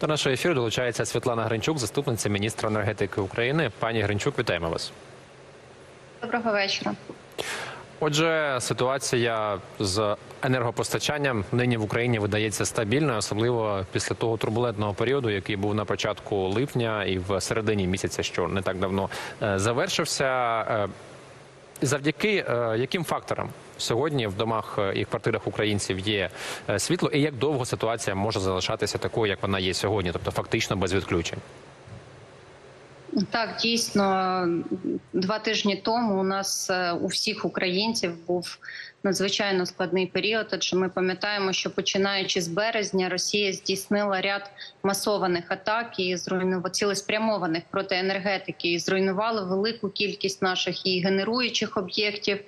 До нашого ефіру долучається Світлана Гринчук, заступниця міністра енергетики України. Пані Гринчук, вітаємо вас. Доброго вечора. Отже, ситуація з енергопостачанням нині в Україні видається стабільною, особливо після того турбулентного періоду, який був на початку липня і в середині місяця, що не так давно е, завершився. Завдяки е, яким факторам сьогодні в домах е, і квартирах українців є е, світло, і як довго ситуація може залишатися такою, як вона є сьогодні, тобто фактично без відключень? Так, дійсно, два тижні тому у нас у всіх українців був надзвичайно складний період. Адже ми пам'ятаємо, що починаючи з березня, Росія здійснила ряд масованих атак і зруйнувала цілеспрямованих проти енергетики і зруйнували велику кількість наших і генеруючих об'єктів,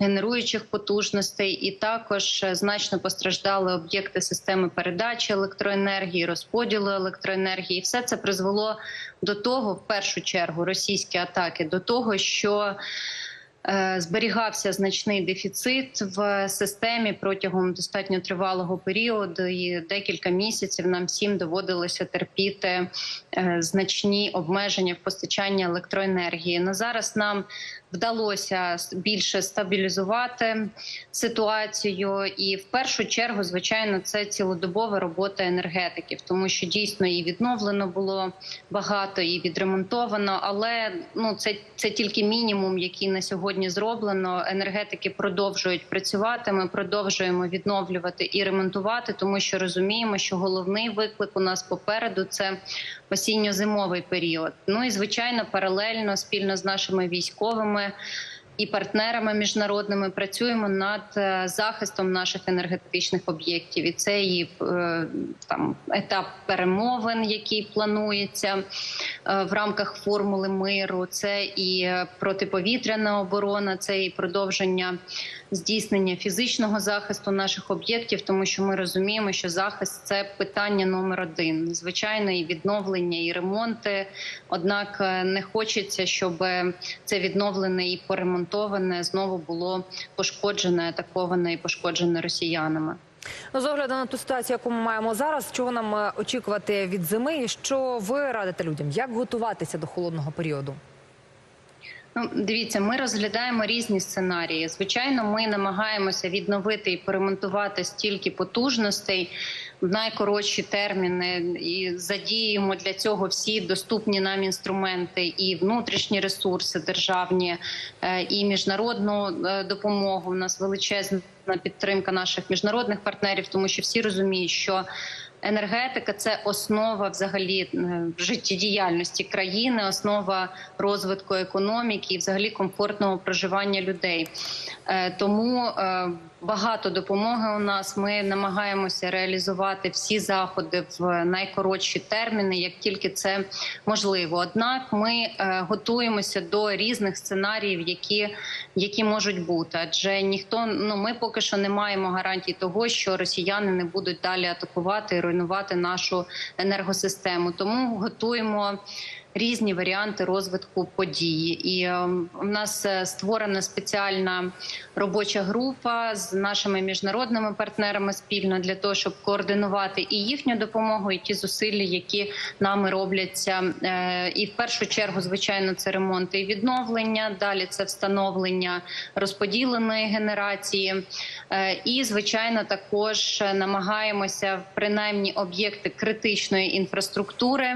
генеруючих потужностей, і також е, значно постраждали об'єкти системи передачі електроенергії, розподілу електроенергії. Все це призвело до того, в першу чергу, російські атаки, до того, що Зберігався значний дефіцит в системі протягом достатньо тривалого періоду, і декілька місяців нам всім доводилося терпіти е, значні обмеження в постачанні електроенергії. На зараз нам вдалося більше стабілізувати ситуацію, і в першу чергу, звичайно, це цілодобова робота енергетиків, тому що дійсно і відновлено було багато, і відремонтовано. Але ну це, це тільки мінімум, який на сьогодні зроблено. Енергетики продовжують працювати. Ми продовжуємо відновлювати і ремонтувати, тому що розуміємо, що головний виклик у нас попереду це осінньо-зимовий період. Ну і звичайно, паралельно спільно з нашими військовими. І партнерами міжнародними працюємо над е, захистом наших енергетичних об'єктів. І це і е, там етап перемовин, який планується в рамках формули миру. Це і е, протиповітряна оборона, це і продовження здійснення фізичного захисту наших об'єктів, тому що ми розуміємо, що захист це питання номер один. Звичайно, і відновлення, і ремонти. Однак е, не хочеться, щоб це відновлене і поремонтоване знову було пошкоджене, атаковане і пошкоджене росіянами. Ну, з огляду на ту ситуацію, яку ми маємо зараз, чого нам е, очікувати від зими, і що ви радите людям? Як готуватися до холодного періоду? Ну, дивіться, ми розглядаємо різні сценарії. Звичайно, ми намагаємося відновити і поремонтувати стільки потужностей найкоротші терміни і задіємо для цього всі доступні нам інструменти, і внутрішні ресурси державні, е, і міжнародну е, допомогу. У нас величезна підтримка наших міжнародних партнерів, тому що всі розуміють, що енергетика це основа взагалі е, життєдіяльності країни, основа розвитку економіки і взагалі комфортного проживання людей. Тому багато допомоги у нас. Ми намагаємося реалізувати всі заходи в найкоротші терміни, як тільки це можливо. Однак ми е, готуємося до різних сценаріїв, які, які можуть бути. Адже ніхто ну ми поки що не маємо гарантій того, що росіяни не будуть далі атакувати і руйнувати нашу енергосистему. Тому готуємо. Різні варіанти розвитку події, і е, в нас е, створена спеціальна робоча група з нашими міжнародними партнерами спільно для того, щоб координувати і їхню допомогу, і ті зусилля, які нами робляться. Е, І в першу чергу, звичайно, це ремонт і відновлення. Далі це встановлення розподіленої генерації. Е, І звичайно, також намагаємося принаймні об'єкти критичної інфраструктури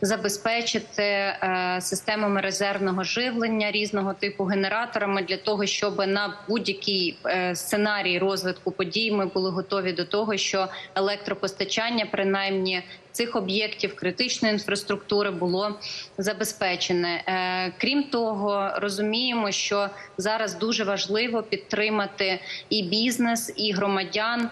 забезпечити е, системами резервного живлення різного типу генераторами для того, щоб на будь-який е, сценарій розвитку подій ми були готові до того, що електропостачання, принаймні цих об'єктів критичної інфраструктури, було забезпечене. Е, Крім того, розуміємо, що зараз дуже важливо підтримати і бізнес, і громадян.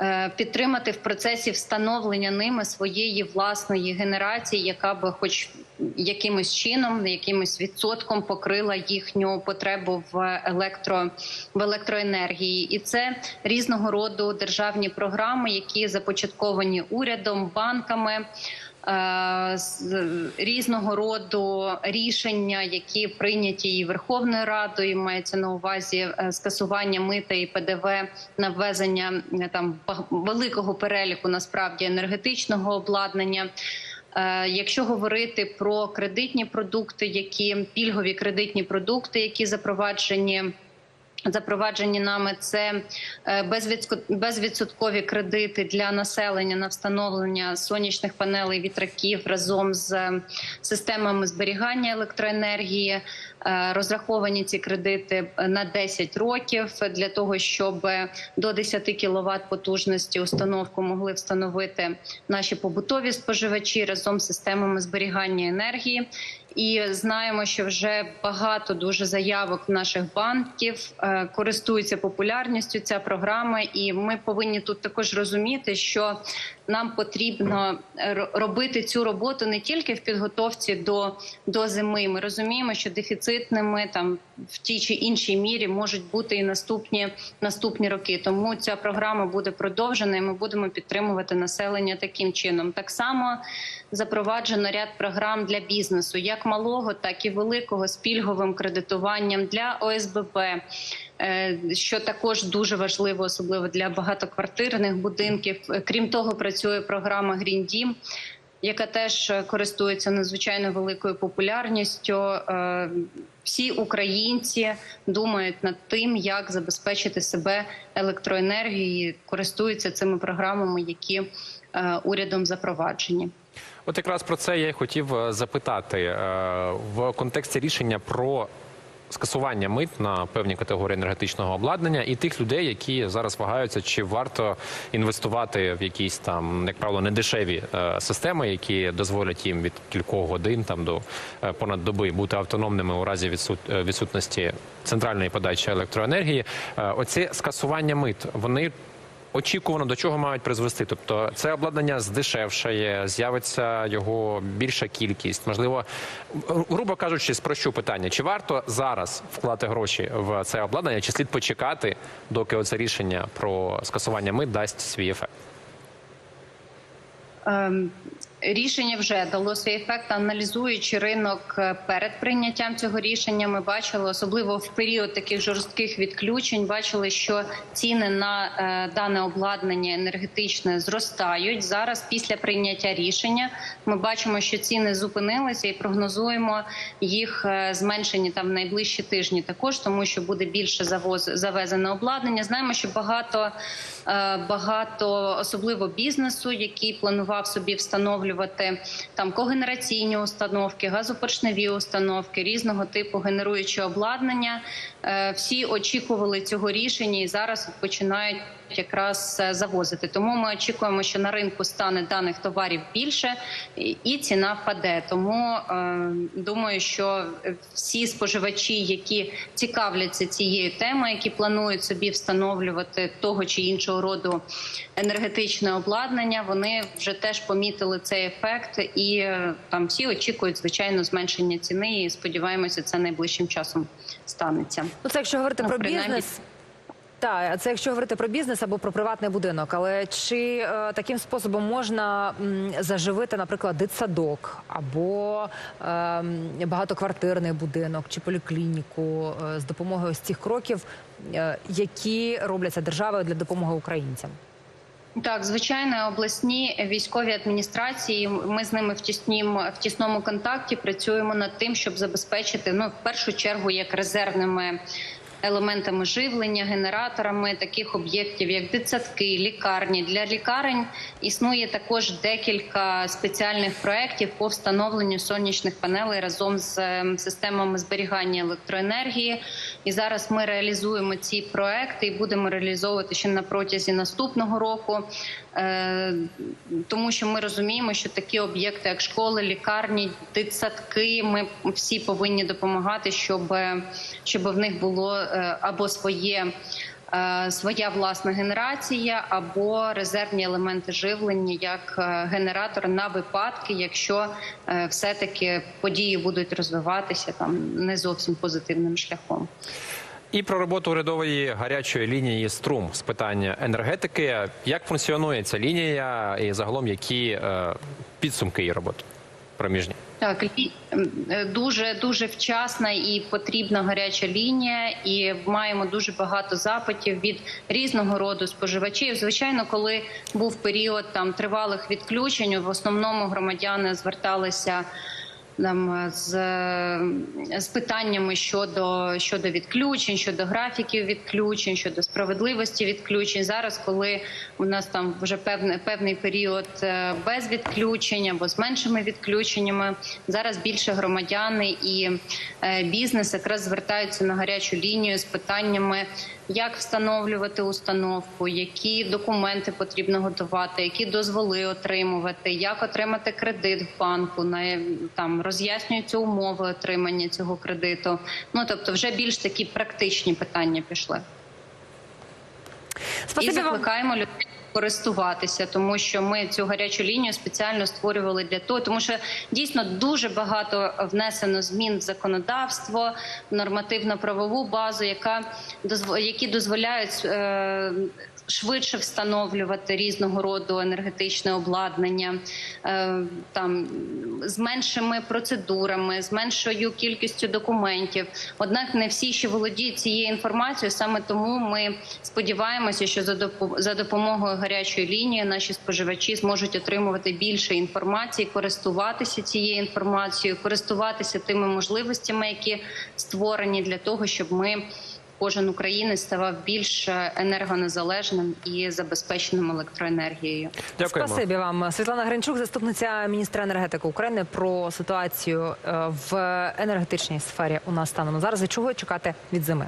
Е, Підтримати в процесі встановлення ними своєї власної генерації, яка би, хоч якимось чином, якимось відсотком покрила їхню потребу в електро в електроенергії, і це різного роду державні програми, які започатковані урядом, банками. Е, різного роду рішення, які прийняті і Верховною Радою, мається на увазі е, скасування мита і ПДВ на ввезення е, там великого переліку насправді енергетичного обладнання. Якщо говорити про кредитні продукти, які пільгові кредитні продукти, які запроваджені. Запроваджені нами це е, безвідсоткові кредити для населення на встановлення сонячних панелей вітраків разом з е, системами зберігання електроенергії. Е, Розраховані ці кредити на 10 років для того, щоб до 10 кВт потужності установку могли встановити наші побутові споживачі разом з системами зберігання енергії. І знаємо, що вже багато дуже заявок наших банків е, користуються популярністю ця програма, і ми повинні тут також розуміти, що нам потрібно р- робити цю роботу не тільки в підготовці до, до зими. Ми розуміємо, що дефіцитними там в тій чи іншій мірі можуть бути і наступні наступні роки. Тому ця програма буде продовжена, і ми будемо підтримувати населення таким чином. Так само запроваджено ряд програм для бізнесу, як малого, так і великого з пільговим кредитуванням для ОСББ. е, Що також дуже важливо, особливо для багатоквартирних будинків. Крім того, працює програма Дім, яка теж користується надзвичайно великою популярністю. Е, Всі українці думають над тим, як забезпечити себе електроенергією, користуються цими програмами, які е, урядом запроваджені. От якраз про це я й хотів е, запитати е, в контексті рішення про скасування мит на певні категорії енергетичного обладнання і тих людей, які зараз вагаються, чи варто інвестувати в якісь там, як правило, недешеві е, системи, які дозволять їм від кількох годин там до понад доби бути автономними у разі відсут, відсутності центральної подачі електроенергії. Е, Оці скасування мит вони очікувано до чого мають призвести. Тобто це обладнання здешевшає, з'явиться його більша кількість. Можливо, грубо кажучи, спрощу питання: чи варто зараз вклати гроші в це обладнання, чи слід почекати, доки оце рішення про скасування мит дасть свій ефект? Рішення вже дало свій ефект. Аналізуючи ринок е, перед прийняттям цього рішення, ми бачили, особливо в період таких жорстких відключень, бачили, що ціни на е, дане обладнання енергетичне зростають. Зараз, після прийняття рішення, ми бачимо, що ціни зупинилися і прогнозуємо їх е, зменшені там в найближчі тижні. Також тому, що буде більше завоз завезене обладнання. Знаємо, що багато багато, особливо бізнесу, який планував собі встановлювати там когенераційні установки, газопоршневі установки, різного типу генеруючі обладнання. Е, Всі очікували цього рішення і зараз починають якраз е, завозити. Тому ми очікуємо, що на ринку стане даних товарів більше і- ціна впаде. Тому е, думаю, що всі споживачі, які цікавляться цією темою, які планують собі встановлювати того чи іншого роду енергетичне обладнання, вони вже теж помітили цей ефект, і е, там всі очікують звичайно зменшення ціни. І сподіваємося, це найближчим часом станеться. Ну, це якщо говорити Ну, про бізнес. Так, це якщо говорити про бізнес або про приватний будинок. Але чи е, таким способом можна м, заживити, наприклад, дитсадок або е, багатоквартирний будинок чи поліклініку е, з допомогою ось цих кроків, е, які робляться державою для допомоги українцям? Так, звичайно, обласні військові адміністрації. Ми з ними в тіснім в тісному контакті працюємо над тим, щоб забезпечити ну в першу чергу як резервними. Елементами живлення, генераторами таких об'єктів, як дитсадки, лікарні для лікарень існує також декілька спеціальних проєктів по встановленню сонячних панелей разом з ем, системами зберігання електроенергії. І зараз ми реалізуємо ці проекти і будемо реалізовувати ще на протязі наступного року. Е, тому що ми розуміємо, що такі об'єкти, як школи, лікарні, дитсадки, ми всі повинні допомагати, щоб, щоб в них було е, або своє. е, Своя власна генерація або резервні елементи живлення як генератор на випадки, якщо все таки події будуть розвиватися там не зовсім позитивним шляхом. І про роботу урядової гарячої лінії струм з питання енергетики. Як функціонує ця лінія і загалом які е, підсумки її роботи проміжні? Так, е, дуже дуже вчасна і потрібна гаряча лінія, і маємо дуже багато запитів від різного роду споживачів. Звичайно, коли був період там тривалих відключень, в основному громадяни зверталися. Там з, з питаннями щодо щодо відключень, щодо графіків відключень, щодо справедливості відключень. Зараз, коли у нас там вже певний певний період е, без відключень або з меншими відключеннями, зараз більше громадяни і е, бізнес якраз звертаються на гарячу лінію з питаннями. Як встановлювати установку, які документи потрібно готувати, які дозволи отримувати, як отримати кредит в банку, на там роз'яснюються умови отримання цього кредиту. Ну тобто, вже більш такі практичні питання пішли. І Спасибі вам. закликаємо людей користуватися, тому що ми цю гарячу лінію спеціально створювали для того, тому що дійсно дуже багато внесено змін в законодавство, в нормативно-правову базу, яка які дозволяють. Е- Швидше встановлювати різного роду енергетичне обладнання, е, там з меншими процедурами, з меншою кількістю документів. Однак не всі ще володіють цією інформацією. Саме тому ми сподіваємося, що за допомогою гарячої лінії наші споживачі зможуть отримувати більше інформації, користуватися цією інформацією, користуватися тими можливостями, які створені для того, щоб ми. Кожен українець ставав більш енергонезалежним і забезпеченим електроенергією. Дякуємо. Спасибі вам, Світлана Гринчук, заступниця міністра енергетики України, про ситуацію е, в енергетичній сфері у нас станом зараз і чого чекати від зими.